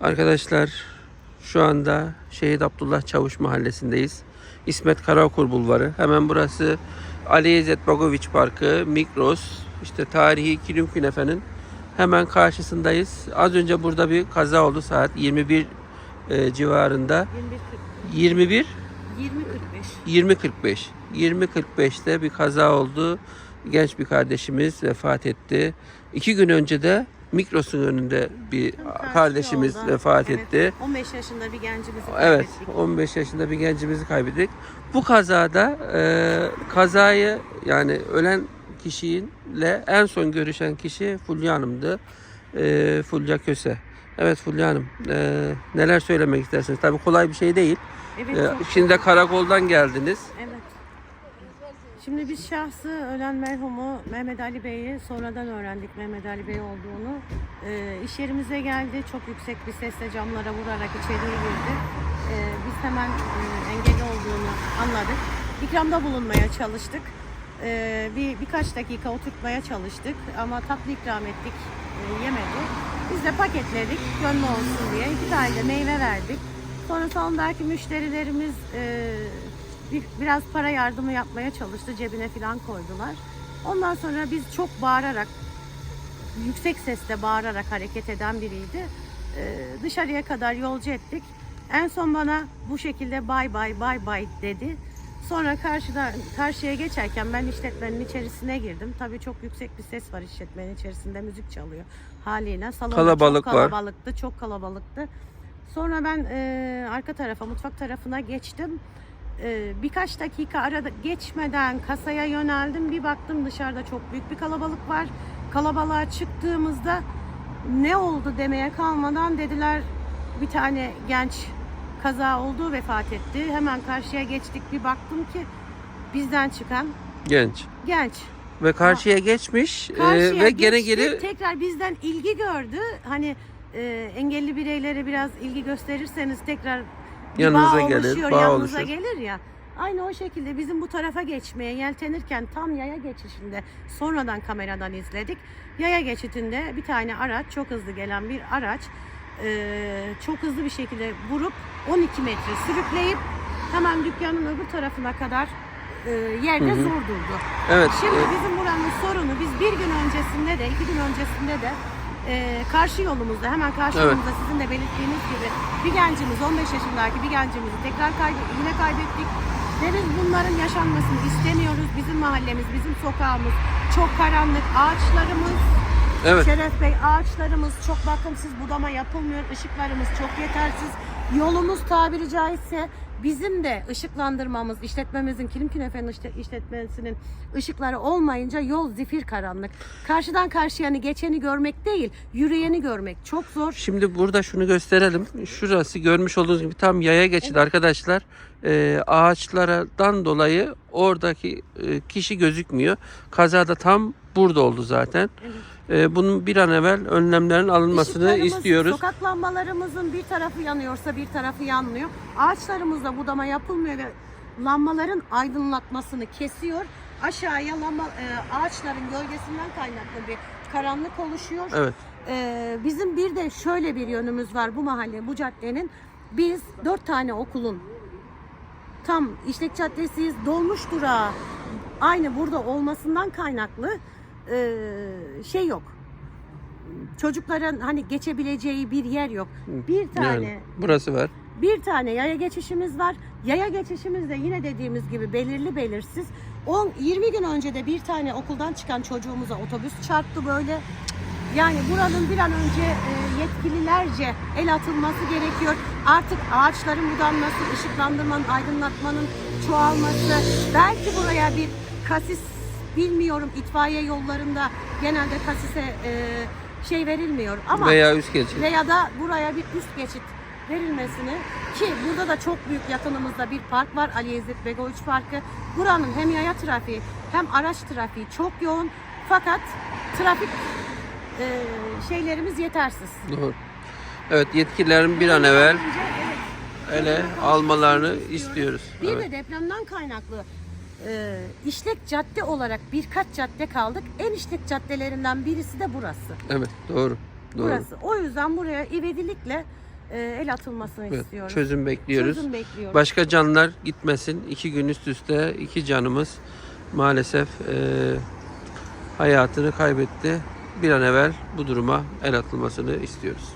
Arkadaşlar şu anda Şehit Abdullah Çavuş mahallesindeyiz. İsmet Karaokur Bulvarı. Hemen burası Ali İzzet Bogoviç Parkı, Mikros, işte tarihi Kilim Künefe'nin hemen karşısındayız. Az önce burada bir kaza oldu saat 21 e, civarında. 21 20.45. 20.45 20.45'te bir kaza oldu. Genç bir kardeşimiz vefat etti. İki gün önce de Mikros'un önünde bir Karşı kardeşimiz yolda, vefat evet, etti. 15 yaşında bir gencimizi Evet, kaybettik. 15 yaşında bir gencimizi kaybettik. Bu kazada e, kazayı yani ölen kişiyle en son görüşen kişi Fulya Hanım'dı. E, Fulya Köse. Evet Fulya Hanım, e, neler söylemek istersiniz? Tabii kolay bir şey değil. Evet, E, şimdi de karakoldan geldiniz. evet. Şimdi biz şahsı ölen merhumu Mehmet Ali Bey'i sonradan öğrendik Mehmet Ali Bey olduğunu. Ee, iş yerimize geldi. Çok yüksek bir sesle camlara vurarak içeriye girdi. Ee, biz hemen e, engelli olduğunu anladık. İkramda bulunmaya çalıştık. Ee, bir birkaç dakika oturtmaya çalıştık ama tatlı ikram ettik, e, yemedi. Biz de paketledik, gönlü olsun diye. iki tane de meyve verdik. Sonra salondaki müşterilerimiz e, bir, biraz para yardımı yapmaya çalıştı, cebine falan koydular. Ondan sonra biz çok bağırarak, yüksek sesle bağırarak hareket eden biriydi. Ee, dışarıya kadar yolcu ettik. En son bana bu şekilde bay bay bay bay dedi. Sonra karşıda karşıya geçerken ben işletmenin içerisine girdim. Tabii çok yüksek bir ses var işletmenin içerisinde müzik çalıyor haliyle. Salon da Kalabalık çok var. kalabalıktı, çok kalabalıktı. Sonra ben e, arka tarafa, mutfak tarafına geçtim. E, birkaç dakika arada geçmeden kasaya yöneldim. Bir baktım dışarıda çok büyük bir kalabalık var. Kalabalığa çıktığımızda ne oldu demeye kalmadan dediler bir tane genç kaza oldu vefat etti. Hemen karşıya geçtik bir baktım ki bizden çıkan Genç. genç. Ve karşıya geçmiş e, Karşıya ve gene geri tekrar bizden ilgi gördü. Hani e, engelli bireylere biraz ilgi gösterirseniz tekrar Yanınıza bağ gelir, oluşuyor, bağ yanınıza oluşur. gelir ya. Aynı o şekilde bizim bu tarafa geçmeye yeltenirken tam yaya geçişinde sonradan kameradan izledik. Yaya geçitinde bir tane araç çok hızlı gelen bir araç e, çok hızlı bir şekilde vurup 12 metre sürükleyip hemen dükkanın öbür tarafına kadar e, yerde Hı hı. zor durdu. evet Şimdi e, bizim buranın sorunu biz bir gün öncesinde de iki gün öncesinde de e, karşı yolumuzda hemen karşı Evet. yolumuzda sizin de belirttiğiniz gibi bir gencimiz 15 yaşındaki bir gencimizi tekrar kaybe, yine kaybettik. Ve biz bunların yaşanmasını istemiyoruz. Bizim mahallemiz, bizim sokağımız çok karanlık. Ağaçlarımız, evet Şeref Bey ağaçlarımız çok bakımsız budama yapılmıyor. Işıklarımız çok yetersiz. Yolumuz tabiri caizse bizim de ışıklandırmamız, işletmemizin, Kilim Künefe'nin işletmesinin ışıkları olmayınca yol zifir karanlık. Karşıdan karşıya hani geçeni görmek değil, yürüyeni görmek çok zor. Şimdi burada şunu gösterelim. Şurası görmüş olduğunuz gibi tam yaya geçidi arkadaşlar. Ee, ağaçlardan dolayı oradaki e, kişi gözükmüyor. Kazada tam burada oldu zaten. Ee, bunun bir an evvel önlemlerin alınmasını Işıklarımız, istiyoruz. Sokak lambalarımızın bir tarafı yanıyorsa bir tarafı yanmıyor. Ağaçlarımızda budama yapılmıyor ve lambaların aydınlatmasını kesiyor. Aşağıya lamba, e, ağaçların gölgesinden kaynaklı bir karanlık oluşuyor. Evet. Ee, bizim bir de şöyle bir yönümüz var bu mahalle, bu caddenin. Biz dört tane okulun tam İşlek Caddesi'yiz, dolmuş durağı aynı burada olmasından kaynaklı ee, şey yok. Çocukların hani geçebileceği bir yer yok. Bir tane Yani burası var. bir tane yaya geçişimiz var. Yaya geçişimiz de yine dediğimiz gibi belirli belirsiz. 10 20 gün önce de bir tane okuldan çıkan çocuğumuza otobüs çarptı böyle. Yani buranın bir an önce e, yetkililerce el atılması gerekiyor. Artık ağaçların budanması, ışıklandırmanın, aydınlatmanın çoğalması. Belki buraya bir kasis bilmiyorum itfaiye yollarında genelde kasise e, şey verilmiyor ama Veya üst geçit. veya da buraya bir üst geçit verilmesini ki burada da çok büyük yakınımızda bir park var Ali İzzet Begoviç Parkı. Buranın hem yaya trafiği hem araç trafiği çok yoğun fakat trafik e, şeylerimiz yetersiz. Doğru. Evet yetkililerin bir an evvel ele almalarını istiyoruz. Bir Evet. de depremden kaynaklı e, işlek cadde olarak birkaç cadde kaldık. En işlek caddelerinden birisi de burası. Evet doğru. Doğru. Burası. O yüzden buraya ivedilikle e, el atılmasını Evet, istiyoruz. çözüm bekliyoruz. Çözüm bekliyoruz. Başka canlılar gitmesin. İki gün üst üste iki canımız maalesef e, hayatını kaybetti. Bir an evvel bu duruma el atılmasını istiyoruz.